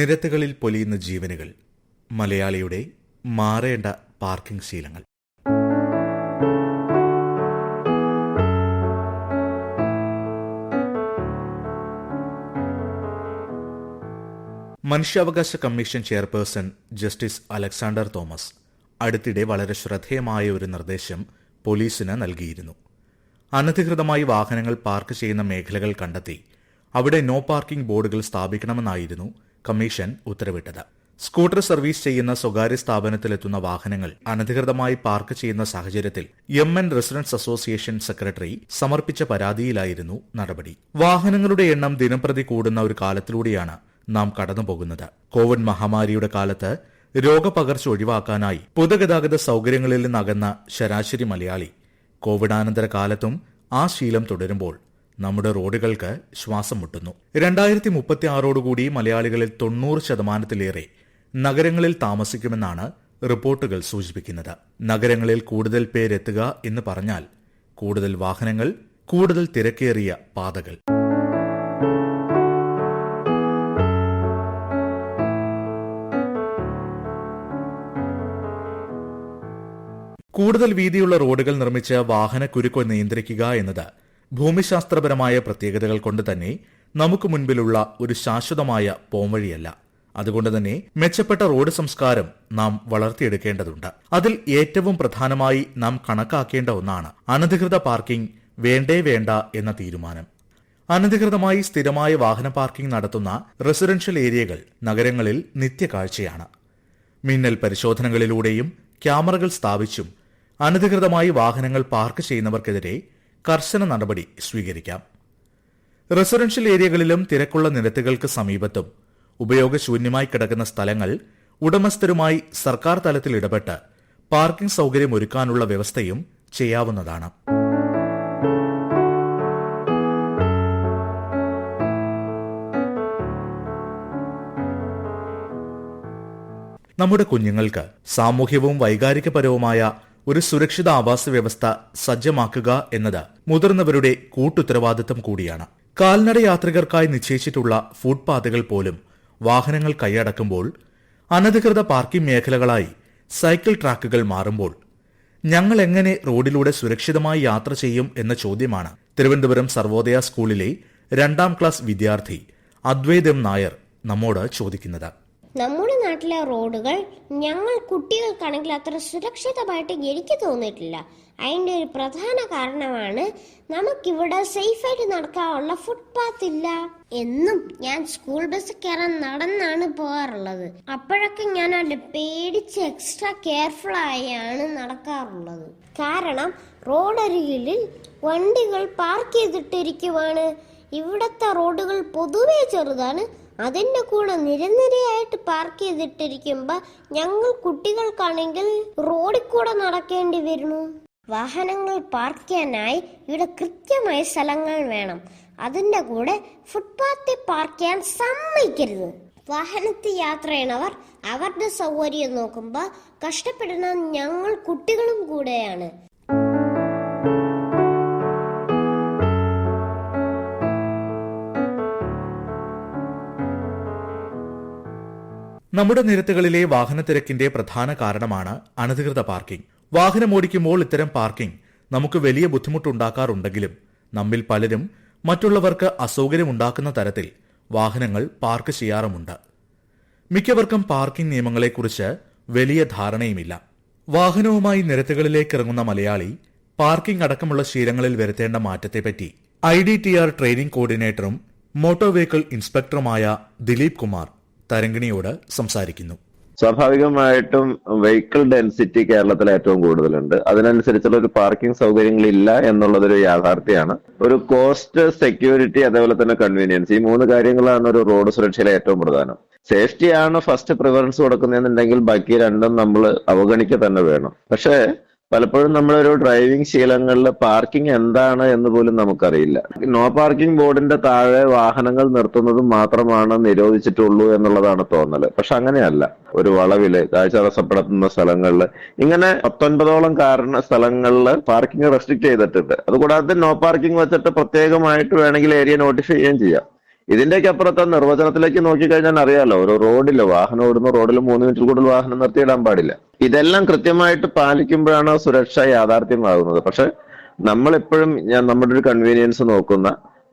നിരത്തുകളിൽ പൊലിയുന്ന ജീവനുകൾ മലയാളിയുടെ മാറേണ്ട പാർക്കിംഗ് ശീലങ്ങൾ. മനുഷ്യാവകാശ commission chairperson justice Alexander Thomas അടുത്തിടെ വളരെ ശ്രദ്ധേയമായ ഒരു നിർദ്ദേശം പോലീസിന് നൽകിയിരുന്നു. അനധികൃതമായി വാഹനങ്ങൾ പാർക്ക് ചെയ്യുന്ന മേഖലകൾ കണ്ടെത്തി അവിടെ നോ പാർക്കിംഗ് ബോർഡുകൾ സ്ഥാപിക്കണമെന്നായിരുന്നു കമ്മീഷൻ ഉത്തരവിട്ടത്. സ്കൂട്ടർ സർവീസ് ചെയ്യുന്ന സ്വകാര്യ സ്ഥാപനത്തിലെത്തുന്ന വാഹനങ്ങൾ അനധികൃതമായി പാർക്ക് ചെയ്യുന്ന സാഹചര്യത്തിൽ M N residence association secretary സമർപ്പിച്ച പരാതിയിലായിരുന്നു നടപടി. വാഹനങ്ങളുടെ എണ്ണം ദിനംപ്രതി കൂടുന്ന ഒരു കാലത്തിലൂടെയാണ് നാം കടന്നുപോകുന്നത്. കോവിഡ് മഹാമാരിയുടെ കാലത്ത് രോഗപകർച്ച ഒഴിവാക്കാനായി പൊതുഗതാഗത സൗകര്യങ്ങളിൽ നിന്നകന്ന ശരാശരി മലയാളി കോവിഡാനന്തര കാലത്തും ആ ശീലം തുടരുമ്പോൾ നമ്മുടെ റോഡുകൾക്ക് ശ്വാസം മുട്ടുന്നു. രണ്ടായിരത്തി മുപ്പത്തി ആറോടുകൂടി മലയാളികളിൽ തൊണ്ണൂറ് ശതമാനത്തിലേറെ നഗരങ്ങളിൽ താമസിക്കുമെന്നാണ് റിപ്പോർട്ടുകൾ സൂചിപ്പിക്കുന്നത്. നഗരങ്ങളിൽ കൂടുതൽ പേരെത്തുക എന്ന് പറഞ്ഞാൽ കൂടുതൽ വാഹനങ്ങൾ കൂടുതൽ തിരക്കേറിയ പാതകൾ. കൂടുതൽ വീതിയുള്ള റോഡുകൾ നിർമ്മിച്ച് വാഹനക്കുരുക്ക് നിയന്ത്രിക്കുക എന്നത് ഭൂമിശാസ്ത്രപരമായ പ്രത്യേകതകൾ കൊണ്ട് തന്നെ നമുക്ക് മുൻപിലുള്ള ഒരു ശാശ്വതമായ പോംവഴിയല്ല. അതുകൊണ്ട് തന്നെ മെച്ചപ്പെട്ട റോഡ് സംസ്കാരം നാം വളർത്തിയെടുക്കേണ്ടതുണ്ട്. അതിൽ ഏറ്റവും പ്രധാനമായി നാം കണക്കാക്കേണ്ട ഒന്നാണ് അനധികൃത പാർക്കിംഗ് വേണ്ടേ വേണ്ട എന്ന തീരുമാനം. അനധികൃതമായി സ്ഥിരമായ വാഹന പാർക്കിംഗ് നടത്തുന്ന റെസിഡൻഷ്യൽ ഏരിയകൾ നഗരങ്ങളിൽ നിത്യകാഴ്ചയാണ്. മിന്നൽ പരിശോധനകളിലൂടെയും ക്യാമറകൾ സ്ഥാപിച്ചും അനധികൃതമായി വാഹനങ്ങൾ പാർക്ക് ചെയ്യുന്നവർക്കെതിരെ കർശന നടപടി സ്വീകരിക്കാം. റെസിഡൻഷ്യൽ ഏരിയകളിലും തിരക്കുള്ള നിരത്തുകൾക്ക് സമീപത്തും ഉപയോഗശൂന്യമായി കിടക്കുന്ന സ്ഥലങ്ങൾ ഉടമസ്ഥരുമായി സർക്കാർ തലത്തിൽ ഇടപെട്ട് പാർക്കിംഗ് സൗകര്യം ഒരുക്കാനുള്ള വ്യവസ്ഥയും ചെയ്യാവുന്നതാണ്. നമ്മുടെ കുഞ്ഞുങ്ങൾക്ക് സാമൂഹ്യവും വൈകാരികപരവുമായ ഒരു സുരക്ഷിത ആവാസ വ്യവസ്ഥ സജ്ജമാക്കുക എന്നത് മുതിർന്നവരുടെ കൂട്ടുത്തരവാദിത്തം കൂടിയാണ്. കാൽനട യാത്രികർക്കായി നിശ്ചയിച്ചിട്ടുള്ള ഫുട്പാത്തുകൾ പോലും വാഹനങ്ങൾ കൈയടക്കുമ്പോൾ അനധികൃത പാർക്കിംഗ് മേഖലകളായി സൈക്കിൾ ട്രാക്കുകൾ മാറുമ്പോൾ ഞങ്ങൾ എങ്ങനെ റോഡിലൂടെ സുരക്ഷിതമായി യാത്ര ചെയ്യും എന്ന ചോദ്യമാണ് തിരുവനന്തപുരം സർവോദയ സ്കൂളിലെ രണ്ടാം ക്ലാസ് വിദ്യാർത്ഥി അദ്വൈതം നായർ നമ്മോട് ചോദിക്കുന്നത്. നമ്മുടെ നാട്ടിലെ റോഡുകൾ ഞങ്ങൾ കുട്ടികൾക്കാണെങ്കിൽ അത്ര സുരക്ഷിതമായിട്ട് എനിക്ക് തോന്നിയിട്ടില്ല. അതിന്റെ ഒരു പ്രധാന കാരണമാണ് നമുക്കിവിടെ സേഫായിട്ട് നടക്കാനുള്ള ഫുട്പാത്ത് ഇല്ല എന്നും ഞാൻ സ്കൂൾ ബസ് കയറാൻ നടന്നാണ് പോകാറുള്ളത്. അപ്പോഴൊക്കെ ഞാൻ അതിൽ പേടിച്ച് എക്സ്ട്രാ കെയർഫുൾ ആയാണ് നടക്കാറുള്ളത്. കാരണം റോഡരികിലിൽ വണ്ടികൾ പാർക്ക് ചെയ്തിട്ടിരിക്കുവാണ്. ഇവിടത്തെ റോഡുകൾ പൊതുവേ ചെറുതാണ്. അതിന്റെ കൂടെ നിരനിരയായിട്ട് പാർക്ക് ചെയ്തിട്ടിരിക്കുമ്പോ ഞങ്ങൾ കുട്ടികൾക്കാണെങ്കിൽ റോഡിൽ കൂടെ നടക്കേണ്ടി വരുന്നു. വാഹനങ്ങൾ പാർക്ക് ചെയ്യാനായി ഇവിടെ കൃത്യമായ സ്ഥലങ്ങൾ വേണം. അതിന്റെ കൂടെ ഫുട്പാത്തിൽ പാർക്ക് ചെയ്യാൻ സമ്മതിക്കരുത്. വാഹനത്തിൽ യാത്ര ചെയ്യണവർ അവരുടെ സൗകര്യം നോക്കുമ്പോൾ കഷ്ടപ്പെടുന്ന ഞങ്ങൾ കുട്ടികളും കൂടെയാണ്. നമ്മുടെ നിരത്തുകളിലെ വാഹനത്തിരക്കിന്റെ പ്രധാന കാരണമാണ് അനധികൃത പാർക്കിംഗ്. വാഹനമോടിക്കുമ്പോൾ ഇത്തരം പാർക്കിംഗ് നമുക്ക് വലിയ ബുദ്ധിമുട്ടുണ്ടാക്കാറുണ്ടെങ്കിലും നമ്മിൽ പലരും മറ്റുള്ളവർക്ക് അസൗകര്യമുണ്ടാക്കുന്ന തരത്തിൽ വാഹനങ്ങൾ പാർക്ക് ചെയ്യാറുമുണ്ട്. മിക്കവർക്കും പാർക്കിംഗ് നിയമങ്ങളെക്കുറിച്ച് വലിയ ധാരണയുമില്ല. വാഹനവുമായി നിരത്തുകളിലേക്ക് ഇറങ്ങുന്ന മലയാളി പാർക്കിംഗ് അടക്കമുള്ള ശീലങ്ങളിൽ വരുത്തേണ്ട മാറ്റത്തെപ്പറ്റി I D T R training കോർഡിനേറ്ററും motor vehicle ഇൻസ്പെക്ടറുമായ ദിലീപ് കുമാർ തരങ്കിണിയോട് സംസാരിക്കുന്നു. സ്വാഭാവികമായിട്ടും വെഹിക്കിൾ ഡെൻസിറ്റി കേരളത്തിൽ ഏറ്റവും കൂടുതലുണ്ട്. അതിനനുസരിച്ചുള്ള ഒരു പാർക്കിംഗ് സൗകര്യങ്ങൾ ഇല്ല എന്നുള്ളതൊരു യാഥാർത്ഥ്യമാണ്. ഒരു കോസ്റ്റ് സെക്യൂരിറ്റി അതേപോലെ തന്നെ കൺവീനിയൻസ് ഈ മൂന്ന് കാര്യങ്ങളാണ് ഒരു റോഡ് സുരക്ഷയിലെ ഏറ്റവും പ്രധാനം. സേഫ്റ്റിയാണ് ഫസ്റ്റ് പ്രിഫറൻസ് കൊടുക്കുന്നതെന്നുണ്ടെങ്കിൽ ബാക്കി രണ്ടും നമ്മൾ അവഗണിക്കുക തന്നെ വേണം. പക്ഷേ പലപ്പോഴും നമ്മളൊരു ഡ്രൈവിംഗ് ശീലങ്ങളിൽ പാർക്കിംഗ് എന്താണ് എന്ന് പോലും നമുക്കറിയില്ല. നോ പാർക്കിംഗ് ബോർഡിന്റെ താഴെ വാഹനങ്ങൾ നിർത്തുന്നത് മാത്രമാണ് നിരോധിച്ചിട്ടുള്ളൂ എന്നുള്ളതാണ് തോന്നൽ പക്ഷെ അങ്ങനെയല്ല. ഒരു വളവിൽ കാഴ്ച തടസ്സപ്പെടുത്തുന്ന സ്ഥലങ്ങളിൽ ഇങ്ങനെ പത്തൊൻപതോളം കാരണ സ്ഥലങ്ങളിൽ പാർക്കിംഗ് റെസ്ട്രിക്ട് ചെയ്തിട്ടുണ്ട്. അതുകൂടാതെ നോ പാർക്കിംഗ് വെച്ചിട്ട് പ്രത്യേകമായിട്ട് വേണമെങ്കിൽ ഏരിയ നോട്ടിഫൈ ചെയ്യുകയും ചെയ്യാം. ഇതിന്റെയൊക്കെ അപ്പുറത്തെ നിർവചനത്തിലേക്ക് നോക്കിക്കഴിഞ്ഞാൽ അറിയാലോ ഒരു റോഡിൽ വാഹനം ഓടുന്ന റോഡിൽ മൂന്ന് മിനിറ്റിൽ കൂടുതൽ വാഹനം നിർത്തിയിടാൻ പാടില്ല. ഇതെല്ലാം കൃത്യമായിട്ട് പാലിക്കുമ്പോഴാണ് സുരക്ഷ യാഥാർത്ഥ്യമാകുന്നത്. പക്ഷെ നമ്മളെപ്പോഴും ഞാൻ നമ്മുടെ ഒരു കൺവീനിയൻസ് നോക്കുന്ന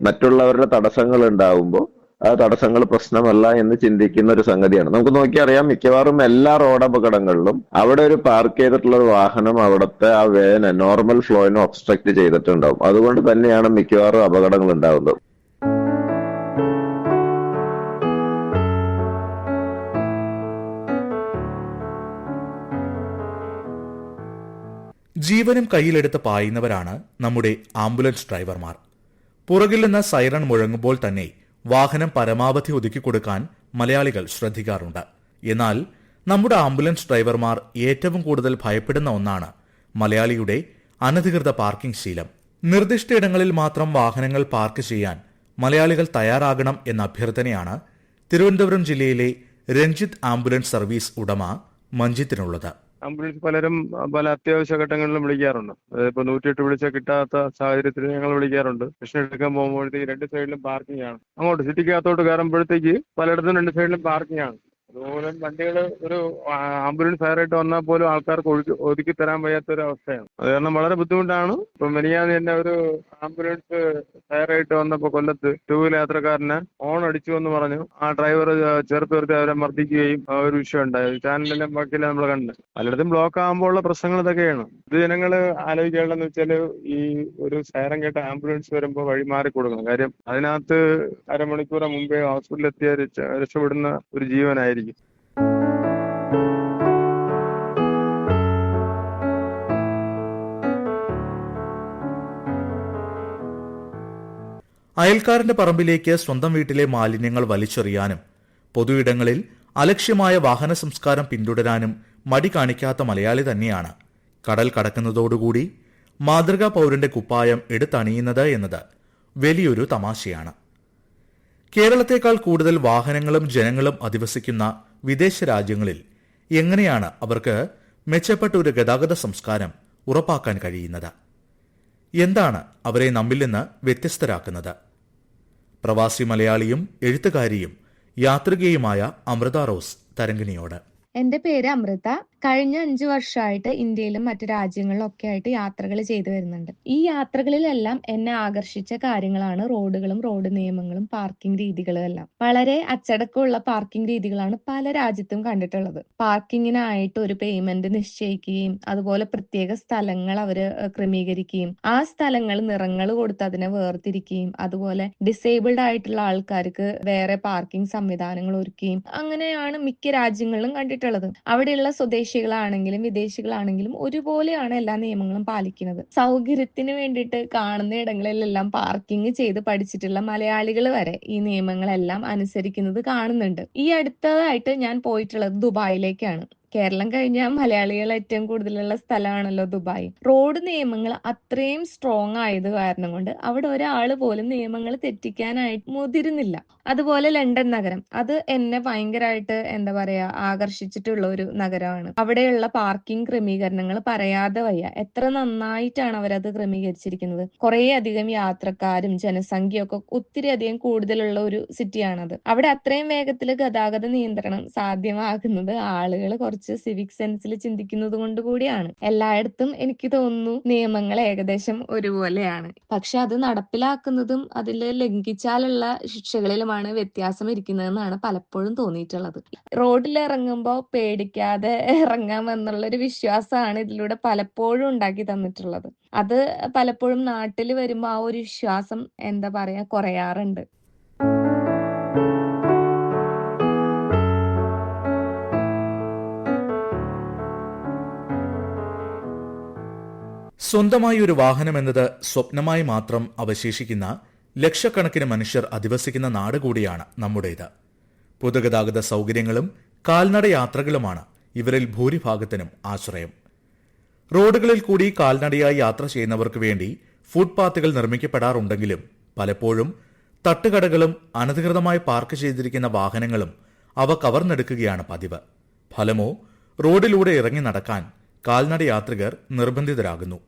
മറ്റുള്ളവരുടെ തടസ്സങ്ങൾ ഉണ്ടാവുമ്പോൾ ആ തടസ്സങ്ങൾ പ്രശ്നമല്ല എന്ന് ചിന്തിക്കുന്ന ഒരു സംഗതിയാണ്. നമുക്ക് നോക്കിയറിയാം മിക്കവാറും എല്ലാ റോഡ് അപകടങ്ങളിലും അവിടെ ഒരു പാർക്ക് ചെയ്തിട്ടുള്ള ഒരു വാഹനം അവിടുത്തെ ആ വേന നോർമൽ ഫ്ലോയിനെ ഒബ്സ്ട്രക്ട് ചെയ്തിട്ടുണ്ടാവും. അതുകൊണ്ട് തന്നെയാണ് മിക്കവാറും അപകടങ്ങൾ ഉണ്ടാവുന്നത്. ജീവനും കയ്യിലെടുത്ത് പായുന്നവരാണ് നമ്മുടെ ആംബുലൻസ് ഡ്രൈവർമാർ. പുറകിൽ നിന്ന് സൈറൺ മുഴങ്ങുമ്പോൾ തന്നെ വാഹനം പരമാവധി ഒതുക്കി കൊടുക്കാൻ മലയാളികൾ ശ്രദ്ധിക്കാറുണ്ട്. എന്നാൽ നമ്മുടെ ആംബുലൻസ് ഡ്രൈവർമാർ ഏറ്റവും കൂടുതൽ ഭയപ്പെടുന്ന ഒന്നാണ് മലയാളിയുടെ അനധികൃത പാർക്കിംഗ് ശീലം. നിർദ്ദിഷ്ട ഇടങ്ങളിൽ മാത്രം വാഹനങ്ങൾ പാർക്ക് ചെയ്യാൻ മലയാളികൾ തയ്യാറാകണം എന്ന അഭ്യർത്ഥനയാണ് തിരുവനന്തപുരം ജില്ലയിലെ രഞ്ജിത്ത് ആംബുലൻസ് സർവീസ് ഉടമ മഞ്ജിത്തിനുള്ളത്. ആംബുലൻസ് പലരും പല അത്യാവശ്യ ഘട്ടങ്ങളിലും വിളിക്കാറുണ്ട്. ഇപ്പൊ നൂറ്റിയെട്ട് വിളിച്ചാൽ കിട്ടാത്ത സാഹചര്യത്തിൽ ഞങ്ങൾ വിളിക്കാറുണ്ട്. മിഷൻ എടുക്കാൻ പോകുമ്പോഴത്തേക്ക് രണ്ട് സൈഡിലും പാർക്കിംഗ് ആണ്. അങ്ങോട്ട് സിറ്റിക്കകത്തോട്ട് കയറുമ്പോഴത്തേക്ക് പലയിടത്തും രണ്ട് സൈഡിലും പാർക്കിംഗ് ആണ്. അതുപോലെ വണ്ടികൾ ഒരു ആംബുലൻസ് ഫയറായിട്ട് വന്നാൽ പോലും ആൾക്കാർക്ക് ഒഴുക്കി ഒതുക്കി തരാൻ വയ്യാത്ത ഒരു അവസ്ഥയാണ് അത് കാരണം വളരെ ബുദ്ധിമുട്ടാണ്. ഇപ്പൊ മെനിയാന്ന് തന്നെ ഒരു ആംബുലൻസ് ഫയറായിട്ട് വന്നപ്പോ കൊല്ലത്ത് ടൂ വീലർ യാത്രക്കാരനെ ഓൺ അടിച്ചു എന്ന് പറഞ്ഞു. ആ ഡ്രൈവർ ചേർത്ത് നിർത്തി അവരെ മർദ്ദിക്കുകയും ആ ഒരു വിഷയം ഉണ്ടായത് ചാനലിന്റെ ബാക്കിയെല്ലാം നമ്മൾ കണ്ടത് പലയിടത്തും ബ്ലോക്ക് ആകുമ്പോൾ ഉള്ള പ്രശ്നങ്ങൾ ഇതൊക്കെയാണ്. ഇത് ജനങ്ങൾ ആലോചിക്കേണ്ടതെന്ന് വെച്ചാൽ ഈ ഒരു സൈറം കേട്ട ആംബുലൻസ് വരുമ്പോൾ വഴി മാറി കൊടുക്കണം. കാര്യം അതിനകത്ത് അരമണിക്കൂർ മുമ്പേ ഹോസ്പിറ്റലിൽ എത്തിയ രക്ഷപ്പെടുന്ന ഒരു ജീവനായിരിക്കും. അയൽക്കാരന്റെ പറമ്പിലേക്ക് സ്വന്തം വീട്ടിലെ മാലിന്യങ്ങൾ വലിച്ചെറിയാനും പൊതുയിടങ്ങളിൽ അലക്ഷ്യമായ വാഹന സംസ്കാരം പിന്തുടരാനും മടി കാണിക്കാത്ത മലയാളി തന്നെയാണ്. കടൽ കടക്കുന്നതോടുകൂടി മാതൃകാ പൗരന്റെ കുപ്പായം എടുത്തണിയുന്നത് എന്നത് വലിയൊരു തമാശയാണ്. കേരളത്തെക്കാൾ കൂടുതൽ വാഹനങ്ങളും ജനങ്ങളും അധിവസിക്കുന്ന വിദേശ രാജ്യങ്ങളിൽ എങ്ങനെയാണ് അവർക്ക് മെച്ചപ്പെട്ട ഒരു ഗതാഗത സംസ്കാരം ഉറപ്പാക്കാൻ കഴിയുന്നത്? എന്താണ് അവരെ നമ്മിൽ നിന്ന് വ്യത്യസ്തരാക്കുന്നത്? പ്രവാസി മലയാളിയും എഴുത്തുകാരിയും യാത്രികയുമായ അമൃത റോസ് തരംഗിണിയോട്. എന്റെ പേര് അമൃത. കഴിഞ്ഞ അഞ്ചു വർഷമായിട്ട് ഇന്ത്യയിലും മറ്റു രാജ്യങ്ങളിലും ഒക്കെ ആയിട്ട് യാത്രകൾ ചെയ്തു വരുന്നുണ്ട്. ഈ യാത്രകളിലെല്ലാം എന്നെ ആകർഷിച്ച കാര്യങ്ങളാണ് റോഡുകളും റോഡ് നിയമങ്ങളും പാർക്കിംഗ് രീതികളും എല്ലാം. വളരെ അച്ചടക്കമുള്ള പാർക്കിംഗ് രീതികളാണ് പല രാജ്യത്തും കണ്ടിട്ടുള്ളത്. പാർക്കിങ്ങിനായിട്ട് ഒരു പേയ്മെന്റ് നിശ്ചയിക്കുകയും അതുപോലെ പ്രത്യേക സ്ഥലങ്ങൾ അവർ ക്രമീകരിക്കുകയും ആ സ്ഥലങ്ങൾ നിറങ്ങൾ കൊടുത്ത് അതിനെ വേർതിരിക്കുകയും അതുപോലെ ഡിസേബിൾഡ് ആയിട്ടുള്ള ആൾക്കാർക്ക് വേറെ പാർക്കിംഗ് സംവിധാനങ്ങൾ ഒരുക്കുകയും അങ്ങനെയാണ് മിക്ക രാജ്യങ്ങളിലും കണ്ടിട്ടുള്ളത്. അവിടെയുള്ള സ്വദേശികളാണെങ്കിലും വിദേശികളാണെങ്കിലും ഒരുപോലെയാണ് എല്ലാ നിയമങ്ങളും പാലിക്കുന്നത്. സൗകര്യത്തിന് വേണ്ടിയിട്ട് കാണുന്ന ഇടങ്ങളിലെല്ലാം പാർക്കിംഗ് ചെയ്ത് പഠിച്ചിട്ടുള്ള മലയാളികൾ വരെ ഈ നിയമങ്ങളെല്ലാം അനുസരിക്കുന്നത് കാണുന്നുണ്ട്. ഈ അടുത്തതായിട്ട് ഞാൻ പോയിട്ടുള്ളത് ദുബായിലേക്കാണ്. കേരളം കഴിഞ്ഞാൽ മലയാളികൾ ഏറ്റവും കൂടുതലുള്ള സ്ഥലമാണല്ലോ ദുബായ്. റോഡ് നിയമങ്ങൾ അത്രയും സ്ട്രോങ് ആയത് കാരണം കൊണ്ട് അവിടെ ഒരാൾ പോലും നിയമങ്ങൾ തെറ്റിക്കാനായിട്ട് മുതിരുന്നില്ല. അതുപോലെ ലണ്ടൻ നഗരം. അത് എന്നെ ഭയങ്കരമായിട്ട് എന്താ പറയാ ആകർഷിച്ചിട്ടുള്ള ഒരു നഗരമാണ്. അവിടെയുള്ള പാർക്കിംഗ് ക്രമീകരണങ്ങൾ പറയാതെ വയ്യ. എത്ര നന്നായിട്ടാണ് അവരത് ക്രമീകരിച്ചിരിക്കുന്നത്. കുറേ അധികം യാത്രക്കാരും ജനസംഖ്യയൊക്കെ ഒത്തിരി അധികം കൂടുതലുള്ള ഒരു സിറ്റിയാണത് അവിടെ അത്രയും വേഗത്തിൽ ഗതാഗത നിയന്ത്രണം സാധ്യമാകുന്നത് ആളുകൾ കുറച്ച് സിവിക് സെൻസിൽ ചിന്തിക്കുന്നത് കൊണ്ട് കൂടിയാണ്. എല്ലായിടത്തും എനിക്ക് തോന്നുന്നു നിയമങ്ങൾ ഏകദേശം ഒരുപോലെയാണ്. പക്ഷെ അത് നടപ്പിലാക്കുന്നതും അതിൽ ലംഘിച്ചാലുള്ള ശിക്ഷകളിലുമാണ് വ്യത്യാസം ഇരിക്കുന്നതെന്നാണ് പലപ്പോഴും തോന്നിയിട്ടുള്ളത്. റോഡിൽ ഇറങ്ങുമ്പോൾ പേടിക്കാതെ ഇറങ്ങാമെന്നുള്ള ഒരു വിശ്വാസമാണ് ഇതിലൂടെ പലപ്പോഴും ഉണ്ടാക്കി തന്നിട്ടുള്ളത്. അത് പലപ്പോഴും നാട്ടിൽ വരുമ്പോൾ ആ ഒരു വിശ്വാസം എന്താ പറയാ കുറയാറുണ്ട്. സ്വന്തമായി ഒരു വാഹനം എന്നത് സ്വപ്നമായി മാത്രം അവശേഷിക്കുന്ന ലക്ഷക്കണക്കിന് മനുഷ്യർ അധിവസിക്കുന്ന നാട് കൂടിയാണ് നമ്മുടേത്. പൊതുഗതാഗത സൗകര്യങ്ങളും കാൽനട യാത്രകളുമാണ് ഇവരിൽ ഭൂരിഭാഗത്തിനും ആശ്രയം. റോഡുകളിൽ കൂടി കാൽനടയായി യാത്ര ചെയ്യുന്നവർക്ക് വേണ്ടി ഫുട്പാത്തുകൾ നിർമ്മിക്കപ്പെടാറുണ്ടെങ്കിലും പലപ്പോഴും തട്ടുകടകളും അനധികൃതമായി പാർക്ക് ചെയ്തിരിക്കുന്ന വാഹനങ്ങളും അവ കവർന്നെടുക്കുകയാണ് പതിവ്. ഫലമോ റോഡിലൂടെ ഇറങ്ങി നടക്കാൻ കാൽനട യാത്രികർ നിർബന്ധിതരാകുന്നു.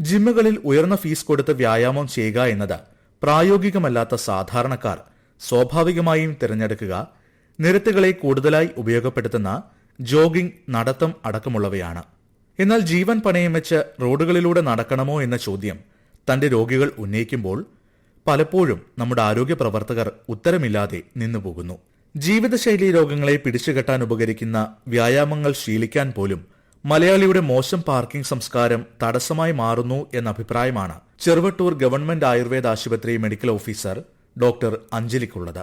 ജിമ്മുകളിൽ ഉയർന്ന ഫീസ് കൊടുത്ത് വ്യായാമം ചെയ്യുക എന്നത് പ്രായോഗികമല്ലാത്ത സാധാരണക്കാർ സ്വാഭാവികമായും തിരഞ്ഞെടുക്കുക നിരത്തുകളെ കൂടുതലായി ഉപയോഗപ്പെടുത്തുന്ന ജോഗിംഗ് നടത്തം അടക്കമുള്ളവയാണ്. എന്നാൽ ജീവൻ പണയം വെച്ച് റോഡുകളിലൂടെ നടക്കണമോ എന്ന ചോദ്യം തന്റെ രോഗികൾ ഉന്നയിക്കുമ്പോൾ പലപ്പോഴും നമ്മുടെ ആരോഗ്യ പ്രവർത്തകർ ഉത്തരമില്ലാതെ നിന്നുപോകുന്നു. ജീവിതശൈലി രോഗങ്ങളെ പിടിച്ചുകെട്ടാൻ ഉപകരിക്കുന്ന വ്യായാമങ്ങൾ ശീലിക്കാൻ പോലും മലയാളിയുടെ മോശം പാർക്കിംഗ് സംസ്കാരം തടസ്സമായി മാറുന്നു എന്ന അഭിപ്രായമാണ് ചെറുവട്ടൂർ ഗവൺമെന്റ് ആയുർവേദ ആശുപത്രി മെഡിക്കൽ ഓഫീസർ ഡോക്ടർ അഞ്ജലിക്കുള്ളത്.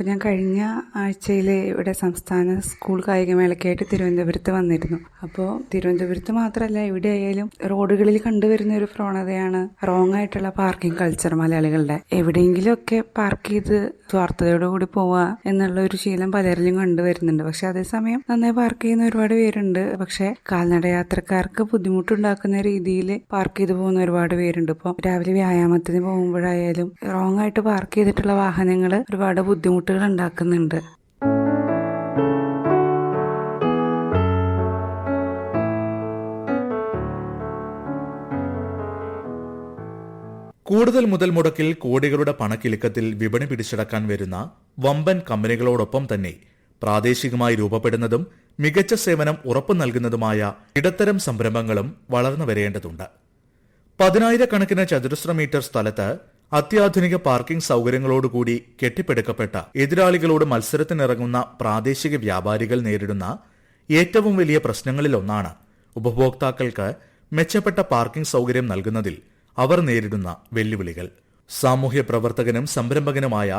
അപ്പം ഞാൻ കഴിഞ്ഞ ആഴ്ചയിൽ ഇവിടെ സംസ്ഥാന സ്കൂൾ കായികമേളയ്ക്കായിട്ട് തിരുവനന്തപുരത്ത് വന്നിരുന്നു. അപ്പോൾ തിരുവനന്തപുരത്ത് മാത്രമല്ല ഇവിടെ ആയാലും റോഡുകളിൽ കണ്ടുവരുന്ന ഒരു പ്രവണതയാണ് റോങ് ആയിട്ടുള്ള പാർക്കിംഗ് കൾച്ചർ മലയാളികളുടെ. എവിടെയെങ്കിലുമൊക്കെ പാർക്ക് ചെയ്ത് സ്വാർത്ഥതയോടുകൂടി പോവുക എന്നുള്ള ഒരു ശീലം പലരിലും കണ്ടുവരുന്നുണ്ട്. പക്ഷെ അതേസമയം നന്നായി പാർക്ക് ചെയ്യുന്ന ഒരുപാട് പേരുണ്ട്. പക്ഷെ കാൽനട യാത്രക്കാർക്ക് ബുദ്ധിമുട്ടുണ്ടാക്കുന്ന രീതിയിൽ പാർക്ക് ചെയ്ത് പോകുന്ന ഒരുപാട് പേരുണ്ട്. ഇപ്പോൾ രാവിലെ വ്യായാമത്തിന് പോകുമ്പോഴായാലും റോങ് ആയിട്ട് പാർക്ക് ചെയ്തിട്ടുള്ള വാഹനങ്ങൾ ഒരുപാട് ബുദ്ധിമുട്ടുകൾ ഉണ്ടാക്കുന്നുണ്ട്. കൂടുതൽ മുതൽ മുടക്കിൽ കോടികളുടെ പണക്കിലുക്കത്തിൽ വിപണി പിടിച്ചടക്കാൻ വരുന്ന വമ്പൻ കമ്പനികളോടൊപ്പം തന്നെ പ്രാദേശികമായി രൂപപ്പെടുന്നതും മികച്ച സേവനം ഉറപ്പു നൽകുന്നതുമായ ഇടത്തരം സംരംഭങ്ങളും വളർന്നു വരേണ്ടതുണ്ട്. പതിനായിരക്കണക്കിന് ചതുരശ്ര മീറ്റർ സ്ഥലത്ത് അത്യാധുനിക പാർക്കിംഗ് സൗകര്യങ്ങളോടുകൂടി കെട്ടിപ്പടുക്കപ്പെട്ട എതിരാളികളോട് മത്സരത്തിനിറങ്ങുന്ന പ്രാദേശിക വ്യാപാരികൾ നേരിടുന്ന ഏറ്റവും വലിയ പ്രശ്നങ്ങളിലൊന്നാണ് ഉപഭോക്താക്കൾക്ക് മെച്ചപ്പെട്ട പാർക്കിംഗ് സൗകര്യം നൽകുന്നതിൽ അവർ നേരിടുന്ന വെല്ലുവിളികൾ. സാമൂഹ്യ പ്രവർത്തകനും സംരംഭകനുമായ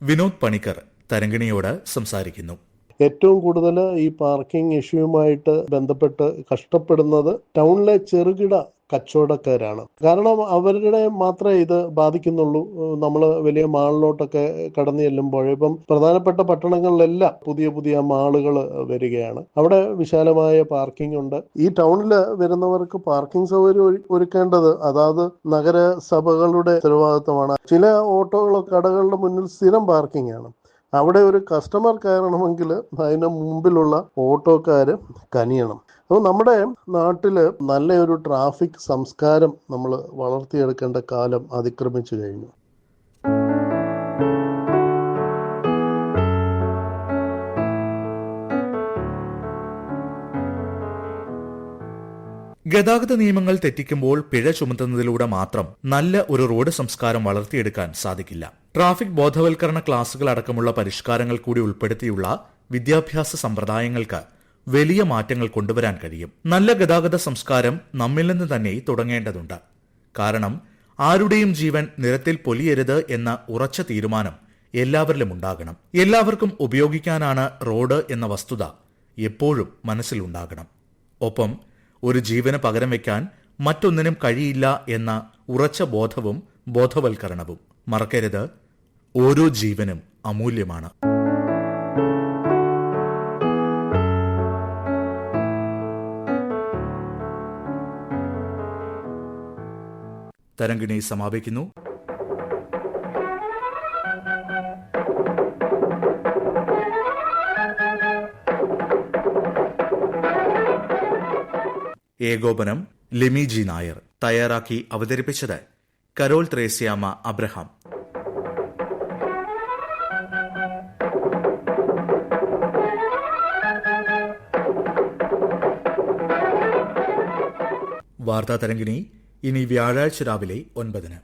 വിനോദ് പണിക്കർ തരങ്കിണിയോട് സംസാരിക്കുന്നു. ഏറ്റവും കൂടുതൽ ഈ പാർക്കിംഗ് ഇഷ്യൂവുമായിട്ട് ബന്ധപ്പെട്ട് കഷ്ടപ്പെടുന്നത് ടൗണിലെ ചെറുകിട കച്ചവടക്കാരാണ്. കാരണം അവരുടെ മാത്രമേ ഇത് ബാധിക്കുന്നുള്ളൂ. നമ്മൾ വലിയ മാളിലോട്ടൊക്കെ കടന്നു ചെല്ലുമ്പോൾ ഇപ്പം പ്രധാനപ്പെട്ട പട്ടണങ്ങളിലെല്ലാം പുതിയ പുതിയ മാളുകൾ വരികയാണ്. അവിടെ വിശാലമായ പാർക്കിംഗ് ഉണ്ട്. ഈ ടൗണിൽ വരുന്നവർക്ക് പാർക്കിംഗ് സൗകര്യം ഒരുക്കേണ്ടത് അതാത് നഗരസഭകളുടെ ഉത്തരവാദിത്വമാണ് ചില ഓട്ടോകളോ കടകളുടെ മുന്നിൽ സ്ഥിരം പാർക്കിംഗ് ആണ്. അവിടെ ഒരു കസ്റ്റമർ കയറണമെങ്കിൽ അതിന് മുമ്പിലുള്ള ഓട്ടോക്കാർ കനിയണം. അപ്പോൾ നമ്മുടെ നാട്ടിൽ നല്ലൊരു ട്രാഫിക് സംസ്കാരം നമ്മൾ വളർത്തിയെടുക്കേണ്ട കാലം അതിക്രമിച്ചു കഴിഞ്ഞു. ഗതാഗത നിയമങ്ങൾ തെറ്റിക്കുമ്പോൾ പിഴ ചുമത്തുന്നതിലൂടെ മാത്രം നല്ല ഒരു റോഡ് സംസ്കാരം വളർത്തിയെടുക്കാൻ സാധിക്കില്ല. ട്രാഫിക് ബോധവൽക്കരണ ക്ലാസുകൾ അടക്കമുള്ള പരിഷ്കാരങ്ങൾ കൂടി ഉൾപ്പെടുത്തിയുള്ള വിദ്യാഭ്യാസ സമ്പ്രദായങ്ങൾക്ക് വലിയ മാറ്റങ്ങൾ കൊണ്ടുവരാൻ കഴിയും. നല്ല ഗതാഗത സംസ്കാരം നമ്മിൽ നിന്ന് തന്നെ തുടങ്ങേണ്ടതുണ്ട്. കാരണം ആരുടെയും ജീവൻ നിരത്തിൽ പൊലിയരുത് എന്ന ഉറച്ച തീരുമാനം എല്ലാവരിലും ഉണ്ടാകണം. എല്ലാവർക്കും ഉപയോഗിക്കാനാണ് റോഡ് എന്ന വസ്തുത എപ്പോഴും മനസ്സിലുണ്ടാകണം ഒപ്പം ഒരു ജീവന് പകരം വയ്ക്കാൻ മറ്റൊന്നിനും കഴിയില്ല എന്ന ഉറച്ച ബോധവും ബോധവൽക്കരണവും. മറക്കരുത്. ഓരോ ജീവനും അമൂല്യമാണ്. തരംഗിണി സമാപിക്കുന്നു. ഏകോപനം ലിമി ജി നായർ തയ്യാറാക്കി അവതരിപ്പിച്ചത് കരോൾ ത്രേസ്യാമ അബ്രഹാം. വാർത്താ തരംഗിണി ഇനി വ്യാഴാഴ്ച രാവിലെ ഒൻപതിന്.